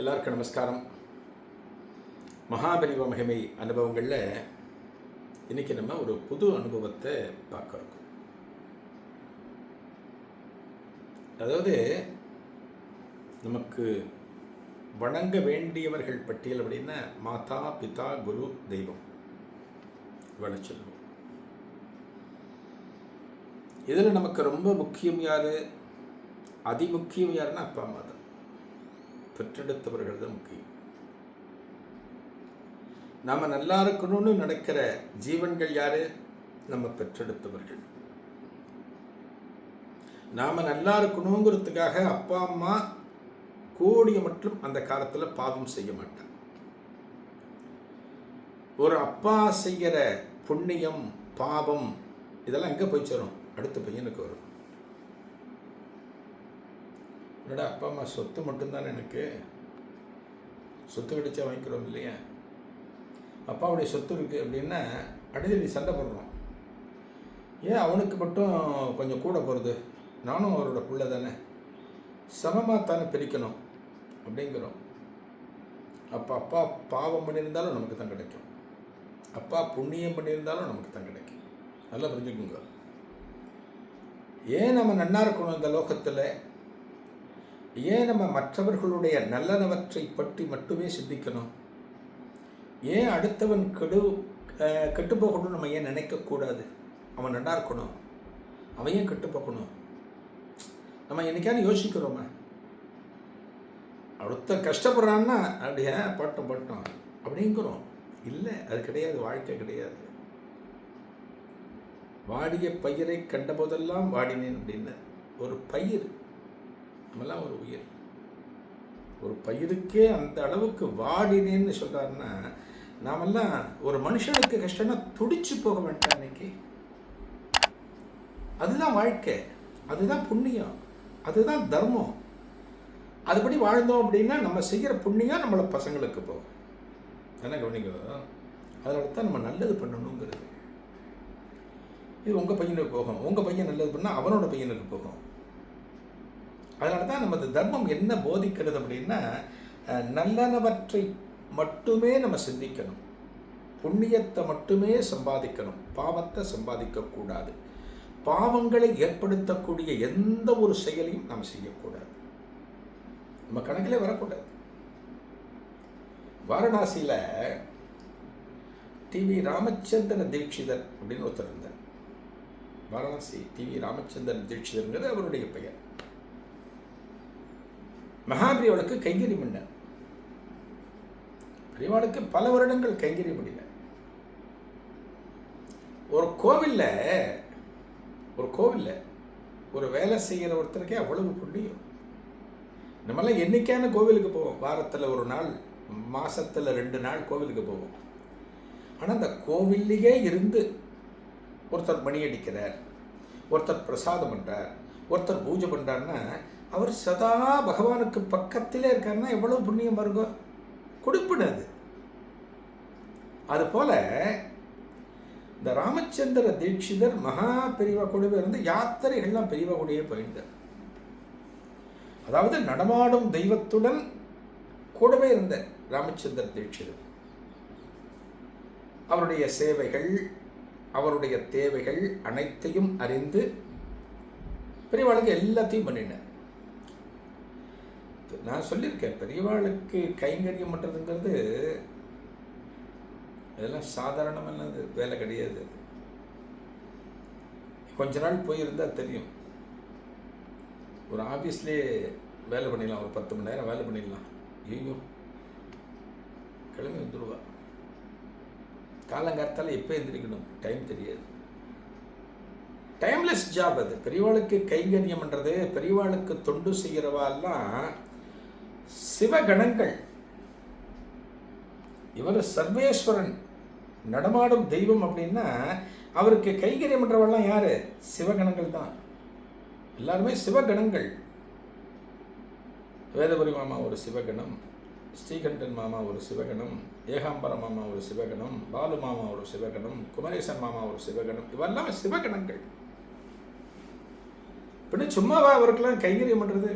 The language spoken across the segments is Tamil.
எல்லாருக்கும் நமஸ்காரம். மகாபரிவ மகிமை அனுபவங்களில் இன்னைக்கு நம்ம ஒரு புது அனுபவத்தை பார்க்குறோம் அதாவது நமக்கு வணங்க வேண்டியவர்கள் பட்டியல் அப்படின்னா மாதா பிதா குரு தெய்வம். இவ்வளோ சொல்லுவோம். இதில் நமக்கு ரொம்ப முக்கியம் யார்? அதிமுக்கியம் யாருன்னா அப்பா அம்மா தான். பெற்றெடுத்தவர்கள் தான் முக்கியம். நாம் நல்லா இருக்கணும்னு நடக்கிற ஜீவன்கள் யாரு? நம்ம பெற்றெடுத்தவர்கள். நாம் நல்லா இருக்கணுங்கிறதுக்காக அப்பா அம்மா கூடிய மட்டும் அந்த காலத்தில் பாவம் செய்ய மாட்டாங்க. ஒரு அப்பா செய்கிற புண்ணியம் பாவம் இதெல்லாம் எங்கே போய் சேரும்? அடுத்த பையனுக்கு வரும். என்னடா அப்பா அம்மா சொத்து மட்டும்தான் எனக்கு? சொத்து கிடைச்சா வாங்கிக்கிறோம் இல்லையா? அப்பாவுடைய சொத்து இருக்குது அப்படின்னா அடிதடி சண்டை போடுறோம். ஏன் அவனுக்கு மட்டும் கொஞ்சம் கூட போகிறது நானும் அவரோட பிள்ளை தானே. சமமாக தானே பிரிக்கணும் அப்படிங்கிறோம். அப்போ அப்பா பாவம் பண்ணியிருந்தாலும் நமக்கு தான் கிடைக்கும். அப்பா புண்ணியம் பண்ணியிருந்தாலும் நமக்கு தான் கிடைக்கும். நல்லா புரிஞ்சுக்குங்க. ஏன் நம்ம நன்னா இருக்கணும் இந்த லோகத்தில்? ஏன் நம்ம மற்றவர்களுடைய நல்லனவற்றை பற்றி மட்டுமே சிந்திக்கணும்? ஏன் அடுத்தவன் கெடு அஹ், கெட்டு போகணும்னு நம்ம ஏன் நினைக்கக்கூடாது? அவன் நல்லா இருக்கணும். அவன் ஏன் கெட்டு போகணும் நம்ம என்னைக்காவது யோசிக்கிறோமா. அடுத்த கஷ்டப்படுறான்னா அப்படியே பட்டம் பட்டம் அப்படிங்கிறோம். இல்லை அது கிடையாது வாழ்க்கை கிடையாது. வாடிய பயிரை கண்டபோதெல்லாம் வாடினேன் அப்படின்னு. ஒரு பயிர். நம்மெல்லாம் ஒரு உயிர். ஒரு பயிருக்கே அந்த அளவுக்கு வாடினேன்னு சொல்கிறாருன்னா நாமெல்லாம் ஒரு மனுஷனுக்கு கஷ்டம்னா துடிச்சு போக வேண்டாம் இன்னைக்கு. அதுதான் வாழ்க்கை. அதுதான் புண்ணியம். அதுதான் தர்மம். அதுபடி வாழ்ந்தோம் அப்படின்னா நம்ம செய்கிற புண்ணியம் நம்மளை பசங்களுக்கு போகும். என்ன கவனிக்கோ அதனால தான் நம்ம நல்லது பண்ணணுங்கிறது. இது உங்கள் பையனுக்கு போகும். உங்கள் பையன் நல்லது பண்ணால் அவனோட பையனுக்கு போகும். அதனால தான் நமது தர்மம் என்ன போதிக்கிறது அப்படின்னா நல்லனவற்றை மட்டுமே நம்ம சிந்திக்கணும். புண்ணியத்தை மட்டுமே சம்பாதிக்கணும். பாவத்தை சம்பாதிக்கக்கூடாது பாவங்களை ஏற்படுத்தக்கூடிய எந்த ஒரு செயலையும் நாம் செய்யக்கூடாது. நம்ம கணக்கிலே வரக்கூடாது. வாரணாசியில் டிவி ராமச்சந்திர தீட்சிதர் அப்படின்னு ஒருத்தர் இருந்தார். வாரணாசி டிவி ராமச்சந்திரன் தீட்சிதருங்கிறது அவருடைய பெயர். மகாபிரிவளுக்கு கைங்கறி பண்ணார் பெரியவாளுக்கு பல வருடங்கள் கைங்கறி பண்ணல ஒரு கோவில்ல ஒரு கோவில்ல ஒரு வேலை செய்கிற ஒருத்தருக்கே அவ்வளவு புண்ணியம். நம்மளாம் என்னைக்கான கோவிலுக்கு போவோம்? வாரத்தில் ஒரு நாள் மாசத்துல ரெண்டு நாள் கோவிலுக்கு போவோம். ஆனால் அந்த கோவில்லையே இருந்து ஒருத்தர் மணி அடிக்கிறார் ஒருத்தர் பிரசாதம் பண்ணுறார் ஒருத்தர் பூஜை பண்ணுறாருன்னா அவர் சதா பகவானுக்கு பக்கத்திலே இருக்காருன்னா எவ்வளோ புண்ணியம் வருங்க கொடுப்பினது அதுபோல இந்த ராமச்சந்திர தீட்சிதர் மகா பெரியவா கூடவே இருந்து யாத்திரைகள்லாம் பெரியவா கூடவே போயிருந்தார். அதாவது நடமாடும் தெய்வத்துடன் கூடவே இருந்த ராமச்சந்திர தீட்சிதர். அவருடைய சேவைகள் அவருடைய தேவைகள் அனைத்தையும் அறிந்து பெரியவாளுக்கு எல்லாத்தையும் பண்ணினார். நான் சொல்லியிருக்கேன் பெரியவாளுக்கு கைங்கரியம் பண்ணுறதுங்கிறது இதெல்லாம் சாதாரணமானது வேலை கிடையாது. கொஞ்ச நாள் போயிருந்தால் தெரியும். ஒரு ஆஃபீஸ்லேயே வேலை பண்ணிடலாம் ஒரு பத்து மணி நேரம் வேலை பண்ணிடலாம். ஐயோ கிளம்பி வந்துடுவா காலங்காலத்தால் எப்போ எந்திரிக்கணும்? டைம் தெரியாது. டைம்லெஸ் ஜாப் அது. பெரியவாளுக்கு கைங்கரியம் பண்ணுறது பெரியவாளுக்கு தொண்டு செய்கிறவாலாம் சிவகணங்கள். இவர் சர்வேஸ்வரன் நடமாடும் தெய்வம் அப்படின்னா அவருக்கு கைகரியம் பண்றவெல்லாம் யாரு? சிவகணங்கள் தான். எல்லாருமே சிவகணங்கள். வேதபுரி மாமா ஒரு சிவகணம் ஸ்ரீகண்டன் மாமா ஒரு சிவகணம் ஏகாம்பர மாமா ஒரு சிவகணம் பாலு மாமா ஒரு சிவகணம் குமரேசன் மாமா ஒரு சிவகணம் இவெல்லாம் சிவகணங்கள். இப்படி சும்மாவா அவருக்கெல்லாம் கைங்கரியம் பண்ணுறது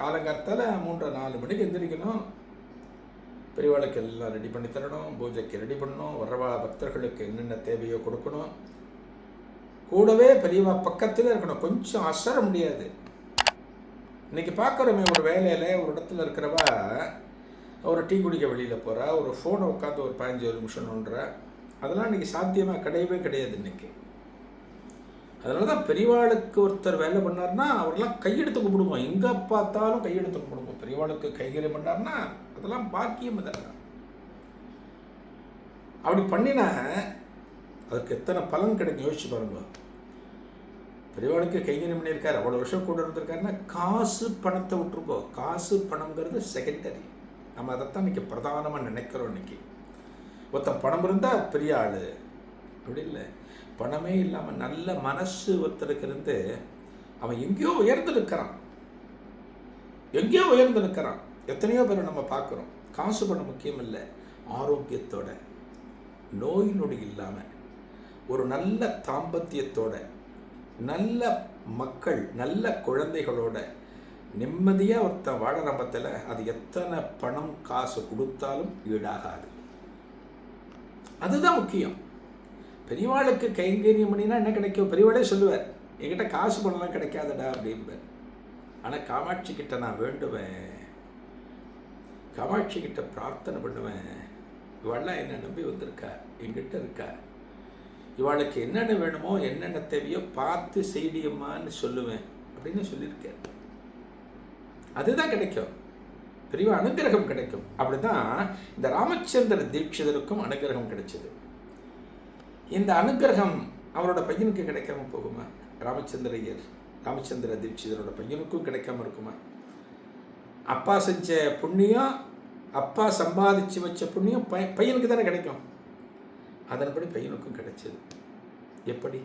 காலங்கார்த்தால் மூன்றரை நாலு மணிக்கு எந்திரிக்கணும். பெரியவாளுக்கு எல்லாம் ரெடி பண்ணி தரணும். பூஜைக்கு ரெடி பண்ணணும். வரவா பக்தர்களுக்கு என்னென்ன தேவையோ கொடுக்கணும். கூடவே பெரியவா பக்கத்தில் இருக்கணும். கொஞ்சம் அசர முடியாது. இன்னைக்கு பார்க்குறோமே ஒரு வேலையில் ஒரு இடத்துல இருக்கிறவா ஒரு டீ குடிக்க வெளியில் போகிறா ஒரு ஃபோனை உட்காந்து ஒரு பதினஞ்சு ஒரு நிமிஷம் நோண்டுறா. அதெல்லாம் இன்றைக்கி சாத்தியமாக கிடையவே கிடையாது இன்றைக்கி அதனால தான் பெரியவாளுக்கு ஒருத்தர் வேலை பண்ணார்னா அவரெல்லாம் கையெடுத்து கும்பிடுவோம். எங்கே பார்த்தாலும் கையெடுத்து கும்பிடுவோம். பெரியவாளுக்கு கைகறி பண்ணார்னா அதெல்லாம் பாக்கியம் இதெல்லாம் அப்படி பண்ணினா அதுக்கு எத்தனை பலன் கிடைக்கும்? யோசிச்சு பாருங்க. பெரியவாளுக்கு கைகறி பண்ணியிருக்காரு. அவ்வளோ வருஷம் கூட இருந்திருக்காருன்னா காசு பணத்தை விட்டுருக்கோ காசு பணங்கிறது செகண்டரி நம்ம அதைத்தான் இன்றைக்கி பிரதானமாக நினைக்கிறோம் இன்னைக்கு. ஒருத்தன் பணம் இருந்தால் பெரிய ஆள். அப்படி இல்லை. பணமே இல்லாமல் நல்ல மனசு ஒருத்தருக்கு இருந்து அவன் எங்கேயோ உயர்ந்து நிற்கிறான். எங்கேயோ உயர்ந்து நிற்கிறான். எத்தனையோ பேரை நம்ம பார்க்குறோம். காசு பணம் முக்கியம் இல்லை. ஆரோக்கியத்தோட நோய் நொடி இல்லாமல் ஒரு நல்ல தாம்பத்தியத்தோட நல்ல மக்கள் நல்ல குழந்தைகளோட நிம்மதியாக ஒருத்தன் வாழ பத்தில் அது எத்தனை பணம் காசு கொடுத்தாலும் ஈடாகாது. அதுதான் முக்கியம். பெரியவாளுக்கு கைங்கரியம் பண்ணினா என்ன கிடைக்கும்? பெரியவாளே சொல்லுவார் என்கிட்ட காசு பணம்லாம் கிடைக்காதடா அப்படிம்பார். ஆனால் காமாட்சி கிட்ட நான் வேண்டுவேன். காமாட்சி கிட்ட பிரார்த்தனை பண்ணுவேன். இவள்லாம் என்ன நம்பி வந்திருக்கா என்கிட்ட இருக்கா இவாளுக்கு என்னென்ன வேணுமோ என்னென்ன தேவையோ பார்த்து செய்தியம்மான்னு சொல்லுவேன் அப்படின்னு சொல்லியிருக்கேன் அதுதான் கிடைக்கும். பெரிய அனுகிரகம் கிடைக்கும். அப்படிதான் இந்த ராமச்சந்திர தீட்சிதருக்கும் அனுகிரகம் கிடைச்சது. இந்த அனுகிரகம் அவரோட பையனுக்கு கிடைக்காம போகுமா? ராமச்சந்திர ஐயர் ராமச்சந்திர தீட்சிதரோட பையனுக்கும் கிடைக்காம இருக்குமா? அப்பா செஞ்ச புண்ணியம் அப்பா சம்பாதிச்சு வச்ச புண்ணியம் பை பையனுக்கு தானே கிடைக்கும். அதன்படி பையனுக்கும் கிடைச்சது. எப்படி?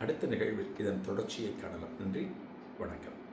அடுத்த நிகழ்வில் இதன் தொடர்ச்சியை காணலாம். நன்றி வணக்கம்.